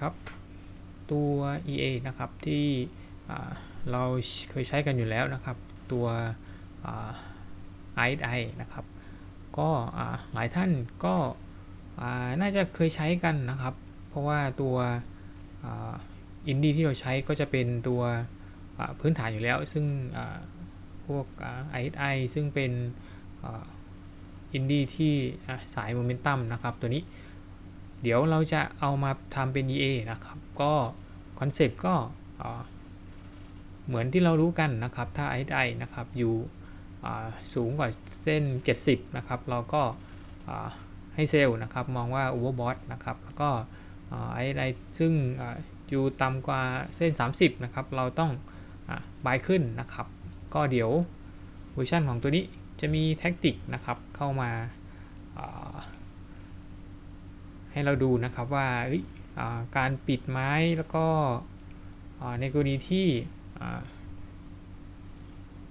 ครับ ตัว EA นะครับที่เราเคยใช้กันอยู่แล้วนะครับ ตัวอ่า ISI นะครับ ก็หลายท่านก็น่าจะเคยใช้กันนะครับ เพราะว่าตัวอินดี้ที่เราใช้ก็จะเป็นตัวพื้นฐานอยู่แล้ว ซึ่งพวกอ่า ISI ซึ่งเป็นอินดี้ที่สายโมเมนตัมนะครับตัวนี้ เดี๋ยวเราจะเอามาทำเป็น EA นะครับ ก็คอนเซปต์ก็เหมือนที่เรารู้กันนะครับ ถ้า ISI นะครับ อยู่สูงกว่าเส้น 70 นะครับ เราก็ให้เซลล์นะครับ มองว่า overbought นะครับ แล้วก็ไอ้ไซึ่งออยู่ต่ำกว่าเส้น 30 นะครับ เราต้องบายขึ้นนะครับ ก็เดี๋ยวเวอร์ชันของตัวนี้จะมีแท็กติกนะครับ เข้ามาา ให้เราดูนะครับว่าการปิดไม้แล้วก็ในกรณีที่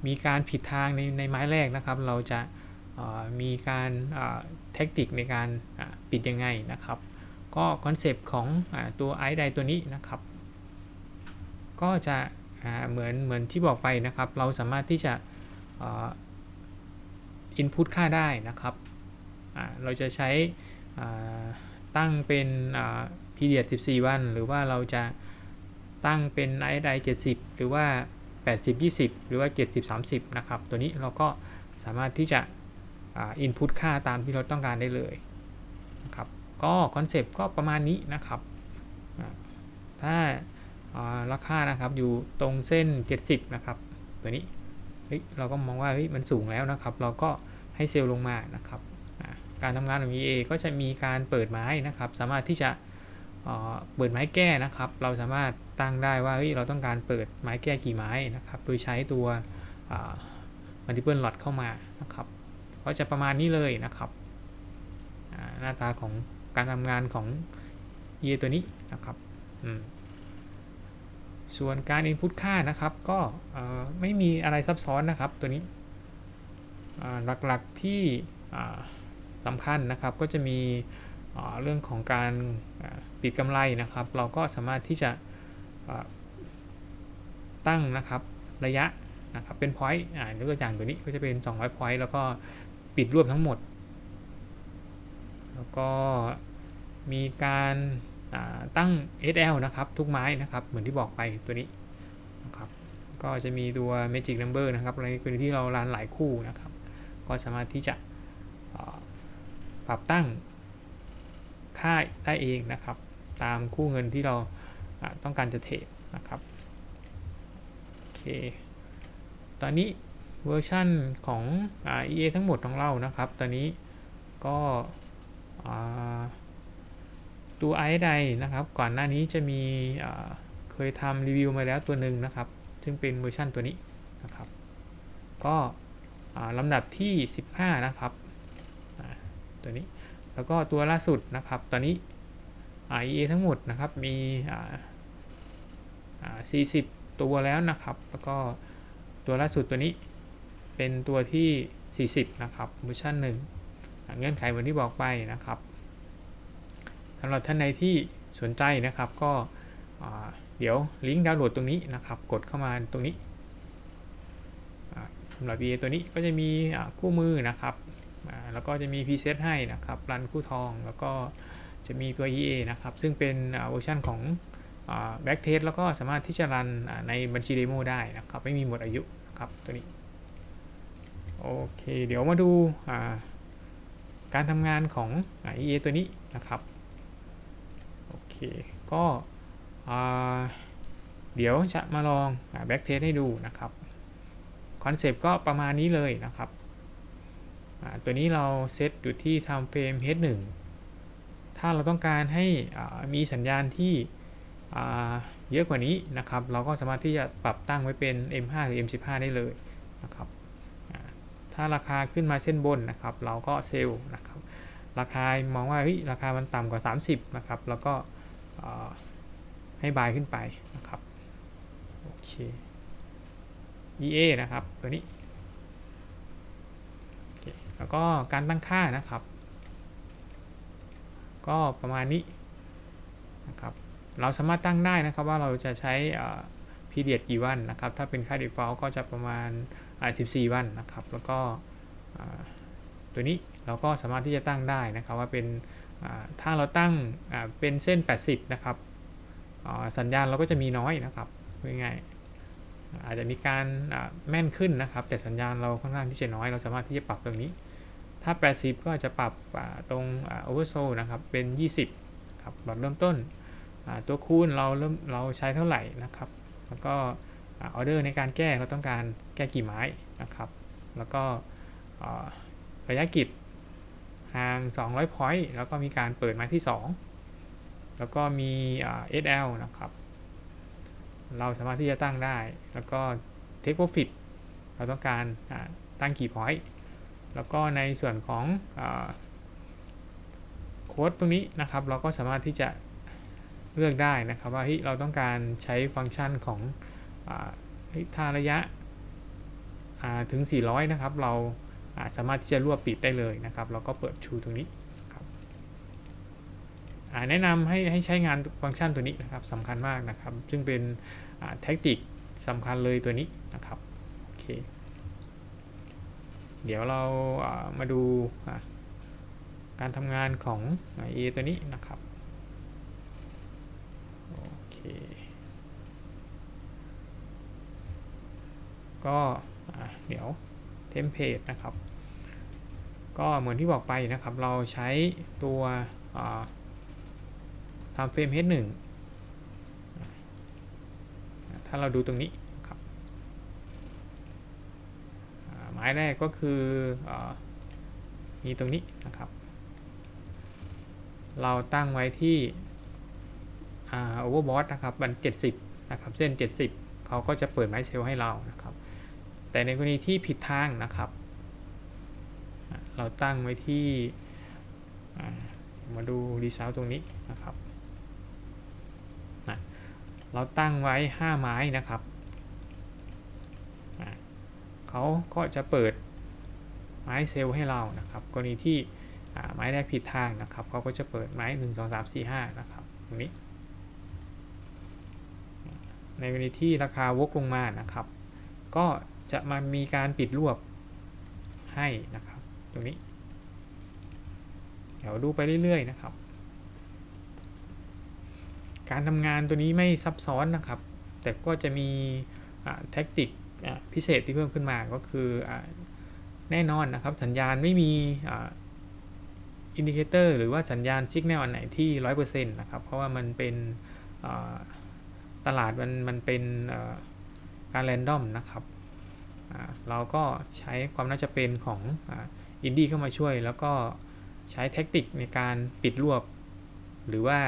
มีการผิดทางในในไม้แรกนะครับ เราจะมีการอ่าแท็กติกในการปิดยังไงนะครับ ก็คอนเซปต์ของอตัวไอไดตัวนี้นะครับ ก็จะเหมือนเหมือนที่บอกไปนะครับ เราสามารถที่จะอินพุตค่าได้นะครับ เราจะใช้อ่า ตั้งเป็นพีเดียด14 วัน หรือว่าเราจะตั้งเป็น ISI 70 หรือว่า 80 20 หรือว่า 70 30 นะครับ ตัวนี้เราก็สามารถที่จะอินพุตค่าตามที่เราต้องการได้เลยนะครับก็คอนเซปต์ก็ประมาณนี้นะครับ ถ้าราคานะครับอยู่ตรงเส้น 70 นะครับ ตัวนี้เฮ้ยเราก็มองว่าเฮ้ยมันสูงแล้วนะครับ เราก็ให้เซลล์ลงมานะครับ การทำงานของ EA ก็จะมีการเปิดไม้นะครับ สามารถที่จะเเปิดไม้แก้นะครับ เราสามารถตั้งได้ว่าเฮ้ยเราต้องการเปิดไม้แก้กี่ไม้นะครับ โดยใช้ตัวมัลติเพิลล็อตเข้ามานะครับ ก็จะประมาณนี้เลยนะครับหน้าตาของการทำงานของ EA ตัวนี้นะครับส่วนการ Input ค่านะครับ ก็ไม่มีอะไรซับซ้อนนะครับตัวนี้หลักๆที่ สำคัญนะครับก็จะมีเรื่องของการปิดกำไรนะครับ เราก็สามารถที่จะตั้งนะครับระยะนะครับเป็น point อ่ายกตัวอย่างตัวนี้ก็จะเป็น 200 point แล้วก็ปิดรวบทั้งหมด แล้วก็มีการตั้ง SL นะครับ ทุกไม้นะครับ เหมือนที่บอกไปตัวนี้นะครับก็จะมีตัว Magic Number นะครับในกรณีที่เรารันหลายคู่นะครับ ก็สามารถที่จะ ปรับตั้งค่าได้เองนะครับ ตามคู่เงินที่เราต้องการจะเทรดนะครับโอเคตอนนี้เวอร์ชันของ EA ทั้งหมดของเรานะครับ ตอนนี้ก็ตัว i ใดนะครับ ก่อนหน้านี้จะมีเคยทำรีวิวมาแล้วตัวหนึ่งนะครับ ซึ่งเป็นเวอร์ชันตัวนี้นะครับ ก็ลำดับที่ 15 นะครับ ตัวนี้ แล้วก็ตัวล่าสุดนะครับ ตอนนี้ IEA ทั้งหมดนะครับมี40 ตัวแล้วนะครับ แล้วก็ตัวล่าสุดตัวนี้เป็นตัวที่ 40 นะครับเวอร์ชันหนึ่งเงื่อนไขเหมือนที่บอกไปนะครับสำหรับท่านใดที่สนใจนะครับก็เดี๋ยวลิงก์ดาวน์โหลดตรงนี้นะครับ กดเข้ามาตรงนี้สำหรับ EA ตัวนี้ก็จะมีคู่มือนะครับ แล้วก็จะมีพรีเซตให้นะครับรันคู่ทอง แล้วก็จะมีตัว EA นะครับ ซึ่งเป็นเวอร์ชันของแบ็กเทสแล้วก็สามารถที่จะรันในบัญชีเดโมได้นะครับ ไม่มีหมดอายุครับตัวนี้ โอเค เดี๋ยวมาดูาการทำงานของ EA ตัวนี้นะครับ โอเค ก็เดี๋ยวจะมาลองแบ็กเทสให้ดูนะครับ คอนเซปต์ก็ประมาณนี้เลยนะครับ ตัวนี้เราเซตอยู่ที่ทำเฟรม H1 ถ้าเราต้องการให้มีสัญญาณที่เยอะกว่านี้นะครับ เราก็สามารถที่จะปรับตั้งไว้เป็น M5 หรือ M15 ได้เลยนะครับถ้าราคาขึ้นมาเส้นบนนะครับ เราก็เซลล์นะครับ ราคามองว่าเฮ้ยราคามันต่ำกว่า 30 นะครับ แล้วก็ให้บายขึ้นไปนะครับ โอเค EA นะครับ ตัวนี้ แล้วก็การตั้งค่านะครับ ก็ประมาณนี้นะครับ เราสามารถตั้งได้นะครับว่าเราจะใช้พีเดียดกี่วันนะครับ ถ้าเป็นค่า default ก็จะประมาณ 14 วันนะครับ แล้วก็ตัวนี้เราก็สามารถที่จะตั้งได้นะครับว่าเป็นถ้าเราตั้งเป็นเส้น 80 นะครับสัญญาณเราก็จะมีน้อยนะครับง่ายๆอาจจะมีการแม่นขึ้นนะครับ แต่สัญญาณเราค่อนข้างที่จะน้อย เราสามารถที่จะปรับตรงนี้ ถ้า 80 ก็จะปรับตรงอ่า oversold นะครับ เป็น 20ครับแบบเริ่มต้น ตัวคูณเราเริ่มเราใช้เท่าไหร่นะครับ แล้วก็ออเดอร์ในการแก้เราต้องการแก้กี่ไม้นะครับ แล้วก็ระยะกิจห่าง 200 point แล้วก็มีการเปิดไม้ที่ 2 แล้วก็มี SL นะครับ เราสามารถที่จะตั้งได้ แล้วก็ take profit เราต้องการตั้งกี่ point แล้วก็ในส่วนของโค้ดตรงนี้นะครับ เราก็สามารถที่จะเลือกได้นะครับว่าเฮ้ยเราต้องการใช้ฟังก์ชันของอาเฮ้ยถ้าระยะถึง 400 นะครับ เราสามารถที่จะรวบปิดได้เลยนะครับ เราก็เปิดชูตรงนี้ครับแนะนำให้ให้ใช้งานฟังก์ชันตัวนี้นะครับสำคัญมากนะครับ ซึ่งเป็นแท็กติกสำคัญเลยตัวนี้นะครับ โอเค เดี๋ยวเราอ่ามาดูาการทำงานของ A ตัวนี้นะครับโอเคก็เดี๋ยวเทมเพลตนะครับ ก็เหมือนที่บอกไปนะครับ เราใช้ตัวทำเฟรม H1 ถ้าเราดูตรงนี้ครับอ่าห มายแรกก็คืออมีตรงนี้นะครับ เราตั้งไว้ที่โอเวอร์บอทนะครับมัน 70 นะครับ เส้น 70 เขาก็จะเปิดไม้เซลล์ให้เรานะครับ แต่ในกรณีที่ผิดทางนะครับ เราตั้งไว้ที่มาดูรีเซลตรงนี้นะครับ เราตั้งไว้ 5 ไม้นะครับ เขาก็จะเปิดไม้เซลล์ให้เรานะครับ กรณีที่ไม้แรกผิดทางนะครับเขาก็จะเปิดไม้ 1 2 3 4 5 นะครับตรงนี้ ในกรณีที่ราคาวกลงมานะครับ ก็จะมามีการปิดรวบให้นะครับ ตรงนี้ เดี๋ยวดูไปเรื่อยๆนะครับ การทำงานตัวนี้ไม่ซับซ้อนนะครับ แต่ก็จะมีแท็กติก พิเศษที่เพิ่มขึ้นมาก็คืออแน่นอนนะครับ สัญญาณไม่มีอินดิเคเตอร์หรือว่าสัญญาณซิกแนลอันไหนที่ 100%นะครับ เพราะว่ามันเป็นตลาดมันมันเป็นการแรนดอมนะครับ เราก็ใช้ความน่าจะเป็นของอินดี้เข้ามาช่วย แล้วก็ใช้แท็กติกในการปิดรวบ หรือว่า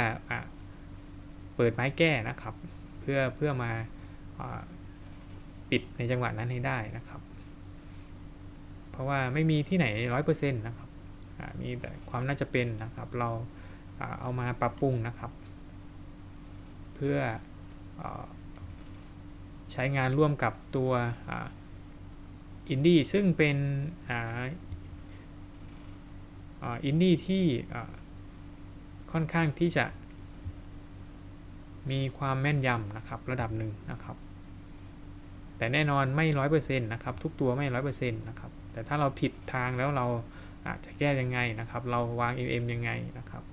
เปิดไม้แก้นะครับ เพื่อเพื่อมา ปิดในจังหวะนั้นให้ได้นะครับ เพราะว่าไม่มีที่ไหน100%นต์นะครับมีแต่ความน่าจะเป็นนะครับ เราเอามาปรับปรุงนะครับ เพื่อใช้งานร่วมกับตัวอินดี้ซึ่งเป็นอินดี้ที่ค่อนข้างที่จะมีความแม่นยำนะครับระดับหนึ่งนะครับ แต่แน่นอนไม่ร้อยเปอร์เซ็นต์นะครับทุกตัวไม่ร้อยเปอร์เซ็นต์นะครับแต่ถ้าเราผิดทางแล้วเราอาจจะแก้ยังไงนะครับ เราวาง MM ยังไงนะครับ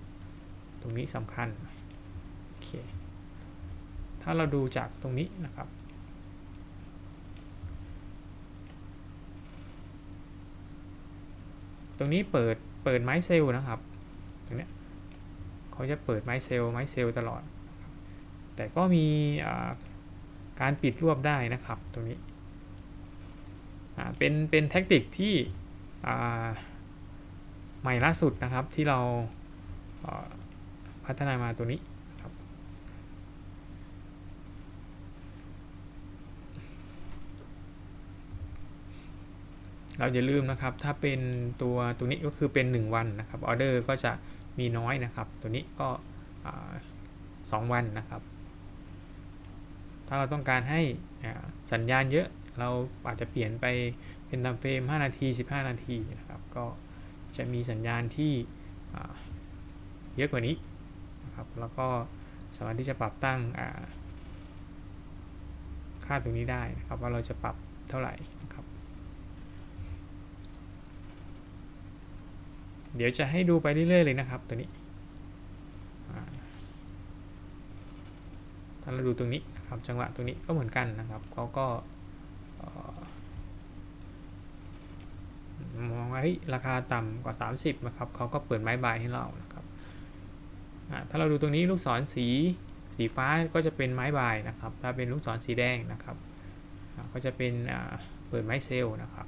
ตรงนี้สำคัญโอเคถ้าเราดูจากตรงนี้นะครับตรงนี้เปิดเปิดไม้เซลล์นะครับตรงนี้เขาจะเปิดไม้เซลล์ไม้เซลล์ตลอด แต่ก็มี การปิดรวบได้นะครับตรงนี้เป็นเป็นแท็กติกที่ใหม่ล่าสุดนะครับที่เราพัฒนามาตัวนี้เราอย่าลืมนะครับถ้าเป็นตัวตัวนี้ก็คือเป็น 1 วันนะครับออเดอร์ก็จะมีน้อยนะครับ ตัวนี้ก็สองวันนะครับ ถ้าเราต้องการให้สัญญาณเยอะเราอาจจะเปลี่ยนไปเป็นทำเฟรม 5 นาที 15 นาทีนะครับก็จะมีสัญญาณที่เยอะกว่านี้นะครับแล้วก็สามารถที่จะปรับตั้งค่าตรงนี้ได้นะครับว่าเราจะปรับเท่าไหร่นะครับ เดี๋ยวจะให้ดูไปเรื่อยๆเลยนะครับตัวนี้ถ้าเราดูตรงนี้ ครับจังหวะตรงนี้ก็เหมือนกันนะครับเขาก็มองว่าราคาต่ำกว่า 30นะครับเขาก็เปิดไม้บายให้เรานะครับถ้าเราดูตรงนี้ลูกศรสีสีฟ้าก็จะเป็นไม้บายนะครับ ถ้าเป็นลูกศรสีแดงนะครับ ก็จะเป็นเปิดไม้เซลล์นะครับ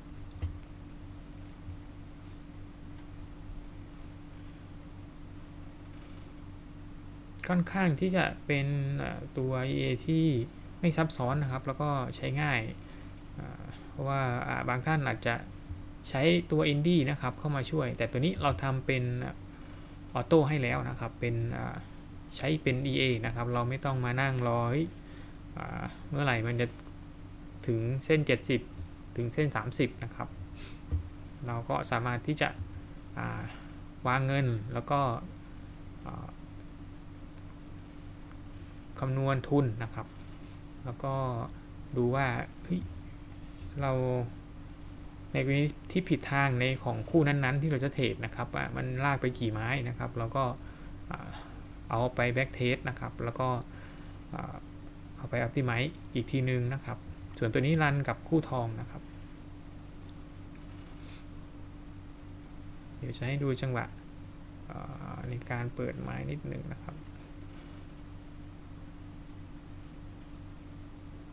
ค่อนข้างที่จะเป็นตัว EA ที่ไม่ซับซ้อนนะครับ แล้วก็ใช้ง่าย เพราะว่าบางท่านอาจจะใช้ตัว Indie นะครับเข้ามาช่วย แต่ตัวนี้เราทำเป็นออโต้ให้แล้วนะครับ เป็นใช้เป็น EA นะครับ เราไม่ต้องมานั่งรอเฮ้อ่าเมื่อไหร่มันจะถึงเส้น 70 ถึงเส้น 30 นะครับ เราก็สามารถที่จะาวางเงินแล้วก็อ่า คำนวณทุนนะครับ แล้วก็ดูว่าเฮ้ยเราในกรณีที่ผิดทางในของคู่นั้นๆ ที่เราจะเทรดนะครับอะมันลากไปกี่ไม้นะครับเราก็เอาไปแบ็กเทสนะครับ แล้วก็เอาไปอัพติไมอีกทีนึงนะครับ ส่วนตัวนี้รันกับคู่ทองนะครับ เดี๋ยวจะให้ดูจังหวะในการเปิดไม้นิดหนึ่งนะครับ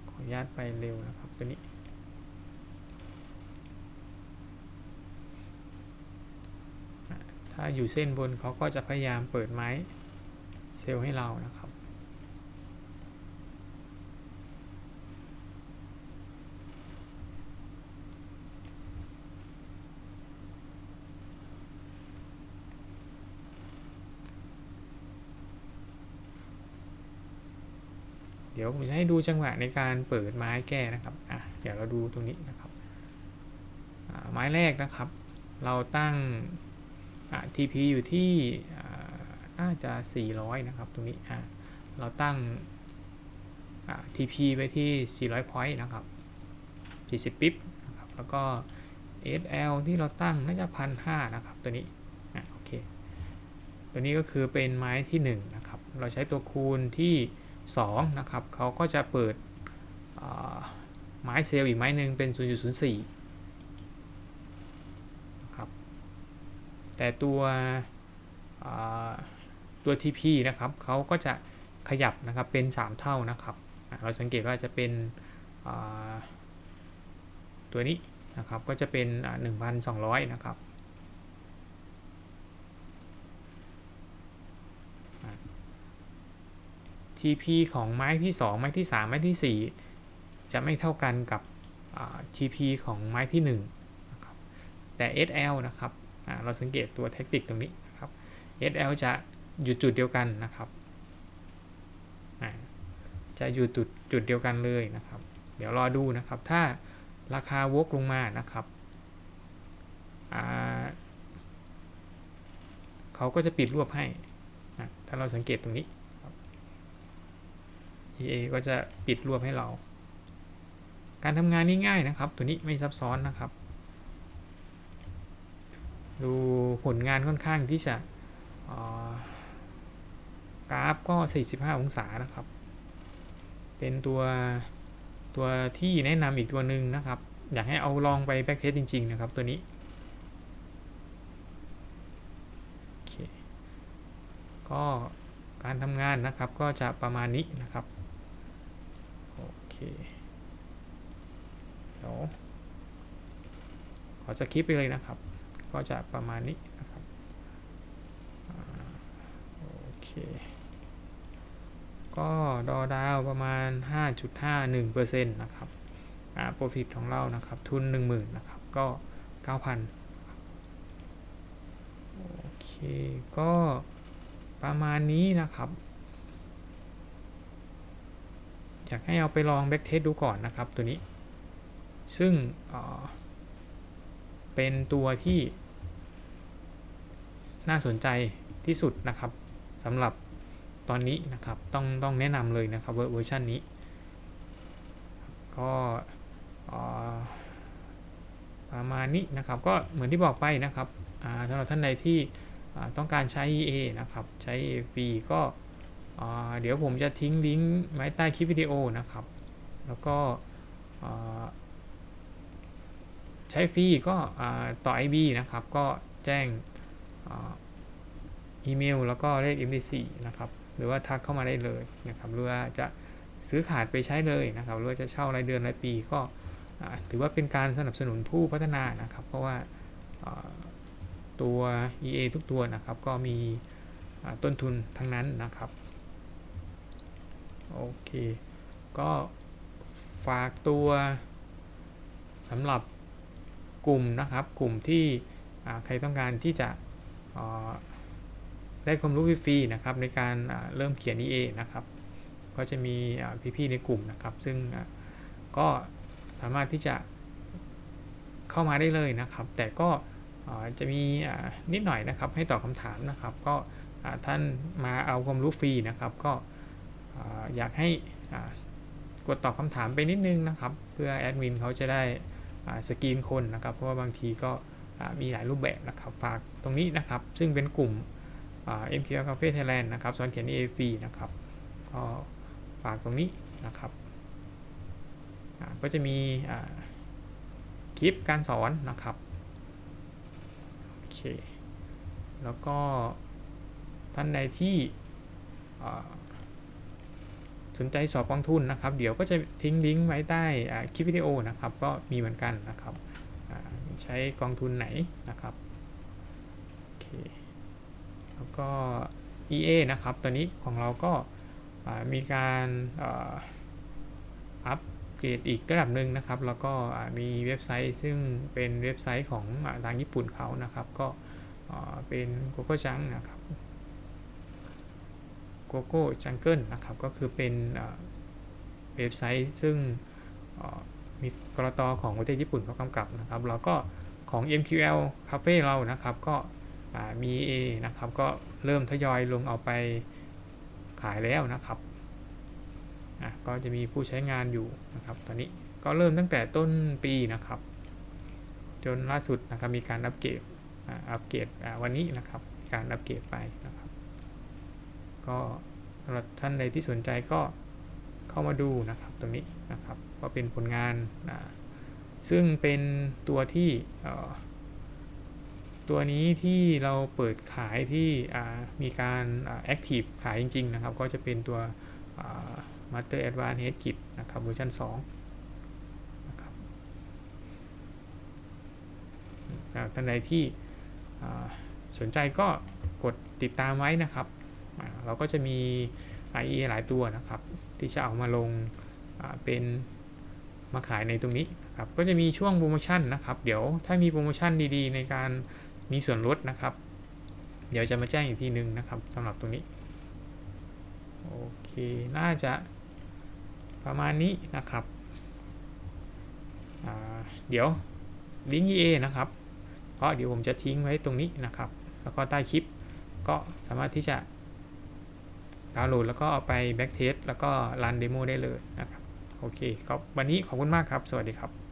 ขออนุ ญาตไปเร็วนะครับตัวนี้ถ้าอยู่เส้นบนเขาก็จะพยายามเปิดไม้เซลล์ให้เรานะครับ ยวผมจะให้ดูจังหวะในการเปิดไม้แก้นะครับอะเดี๋ยวเราดูตรงนี้นะครับไม้แรกนะครับ เราตั้งอ TP อยู่ที่อ่าน่าจะ 400 นะครับ ตรงนี้อะเราตั้ง TP ไปที่ 400 point นะครับ 40 ปิ๊บนะครับแล้วก็ SL ที่เราตั้งน่าจะพันห้านะครับ ตัวนี้อะโอเคตัวนี้ก็คือเป็นไม้ที่ 1 นะครับ เราใช้ตัวคูณที่ 2นะครับเขาก็จะเปิดไม้เซลล์อีกไม้หนึ่งเป็น 0.04นะครับแต่ตัวตัว TP นะครับเขาก็จะขยับนะครับเป็น 3 เท่านะครับ เราสังเกตว่าจะเป็นตัวนี้นะครับก็จะเป็นอ่า1,200 นะครับ TP ของไม้ที่ 2 ไม้ที่ 3 ไม้ที่ 4 จะไม่เท่ากันกับ TP ของไม้ที่1นะครับแต่ SL นะครับเราสังเกตตัวเทคนิคตรงนี้นะครับ SL จะอยู่จุดเดียวกันนะครับจะอยู่จุดจุดเดียวกันเลยนะครับ เดี๋ยวรอดูนะครับ ถ้าราคาวกลงมานะครับเขาก็จะปิดรวบให้ ถ้าเราสังเกตตรงนี้ EA ก็จะปิดรวบให้เรา การทำงานนี่ง่ายนะครับ ตัวนี้ไม่ซับซ้อนนะครับ ดูผลงานค่อนข้างที่จะกราฟก็ 45 องศานะครับ เป็นตัวตัวที่แนะนำอีกตัวหนึ่งนะครับ อยากให้เอาลองไปแบ็กเทสจริง ๆ นะครับตัวนี้ก็การทำงานนะครับก็จะประมาณนี้นะครับ เคเดี๋ยวขอสคริปไปเลยนะครับ ก็จะประมาณนี้นะครับอโอเค ก็ดอดาวประมาณ 5.51%นะครับอ่าโปรฟิตของเรานะครับ ทุน 10,000นะครับ ก็ 9,000นะครับโอเค ก็ประมาณนี้นะครับ อยากให้เอาไปลองแบ็กเทสดูก่อนนะครับตัวนี้ ซึ่งเป็นตัวที่น่าสนใจที่สุดนะครับสำหรับตอนนี้นะครับต้องต้องแนะนำเลยนะครับเวอร์ชันนี้ ก็ประมาณนี้นะครับก็เหมือนที่บอกไปนะครับสำหรับท่านใดที่ต้องการใช้ EA นะครับ ใช้ฟรีก็ เดี๋ยวผมจะทิ้งลิงก์ไว้ใต้คลิปวิดีโอนะครับ แล้วก็ใช้ฟรีก็อ่าต่อ IB นะครับ ก็แจ้งอ,อีเมลแล้วก็เลข MD4 นะครับ หรือว่าทักเข้ามาได้เลยนะครับหรือว่าจะซื้อขาดไปใช้เลยนะครับหรือว่าจะเช่ารายเดือนรายปีก็ถือว่าเป็นการสนับสนุนผู้พัฒนานะครับ เพราะว่าตัว EA ทุกตัวนะครับ ก็มีต้นทุนทั้งนั้นนะครับ โอเค ก็ฝากตัวสำหรับกลุ่มนะครับ กลุ่มที่ใครต้องการที่จะได้ความรู้ฟรีๆนะครับ ในการเริ่มเขียน EA นะครับ ก็จะมีพี่ๆในกลุ่มนะครับ ซึ่งก็สามารถที่จะเข้ามาได้เลยนะครับ แต่ก็จะมีนิดหน่อยนะครับให้ตอบคำถามนะครับ ก็ท่านมาเอาความรู้ฟรีนะครับ ก็ อยากให้กดตอบคำถามไปนิดนึงนะครับ เพื่อแอดมินเขาจะได้สกรีนคนนะครับ เพราะว่าบางทีก็มีหลายรูปแบบนะครับ ฝากตรงนี้นะครับ ซึ่งเป็นกลุ่ม MQL Cafe Thailand นะครับสอนเขียน EA ฟรีนะครับก็ฝากตรงนี้นะครับก็จะมีคลิปการสอนนะครับโอเคแล้วก็ท่านใดที่ สนใจสอบกองทุนนะครับ เดี๋ยวก็จะทิ้งลิงก์ไว้ใต้คลิปวิดีโอนะครับ ก็มีเหมือนกันนะครับ ใช้กองทุนไหนนะครับโอเคแล้วก็ EA นะครับตัวนี้ของเราก็มีการอัปเกรดอีกระดับหนึ่งนะครับ แล้วก็มีเว็บไซต์ซึ่งเป็นเว็บไซต์ของอทางญี่ปุ่นเขานะครับ ก็เป็น Gogo j u n นะครับ Gogo Jungle นะครับ ก็คือเป็นเว็บไซต์ซึ่งมีกรตอของประเทศญี่ปุ่นเขากำกับนะครับ แล้วก็ของ MQL Cafe เรานะครับ ก็มี A นะครับ ก็เริ่มทยอยลงเอาไปขายแล้วนะครับก็จะมีผู้ใช้งานอยู่นะครับ ตอนนี้ก็เริ่มตั้งแต่ต้นปีนะครับ จนล่าสุดนะครับมีการอัปเกรดอัปเกรดวันนี้นะครับ การอัปเกรดไปนะครับ ก็สำหรับท่านใดที่สนใจก็เข้ามาดูนะครับตรงนี้นะครับก็เป็นผลงานอ่าซึ่งเป็นตัวที่ตัวนี้ที่เราเปิดขายที่มีการแอคทีฟขายจริง ๆ นะครับ ก็จะเป็นตัวอ่า Master Advanced Head Kit นะครับเวอร์ชัน2นะครับท่านใดที่สนใจก็กดติดตามไว้นะครับ เราก็จะมี IE หลายตัวนะครับ ที่จะเอามาลงาเป็นมาขายในตรงนี้นครับก็จะมีช่วงโปรโมชั่นนะครับ เดี๋ยวถ้ามีโปรโมชั่นดีๆ ในการมีส่วนลดนะครับ เดี๋ยวจะมาแจ้งอีกทีนึงนะครับสำหรับตรงนี้ โอเค น่าจะประมาณนี้นะครับ เดี๋ยวลิงก์ EA นะครับก็เดี๋ยวผมจะทิ้งไว้ตรงนี้นะครับ แล้วก็ใต้คลิปก็สามารถที่จะ ดาวน์โหลดแล้วก็เอาไปแบ็กเทสแล้วก็รันเดโมได้เลยนะครับ โอเคครับวันนี้ขอบคุณมากครับ สวัสดีครับ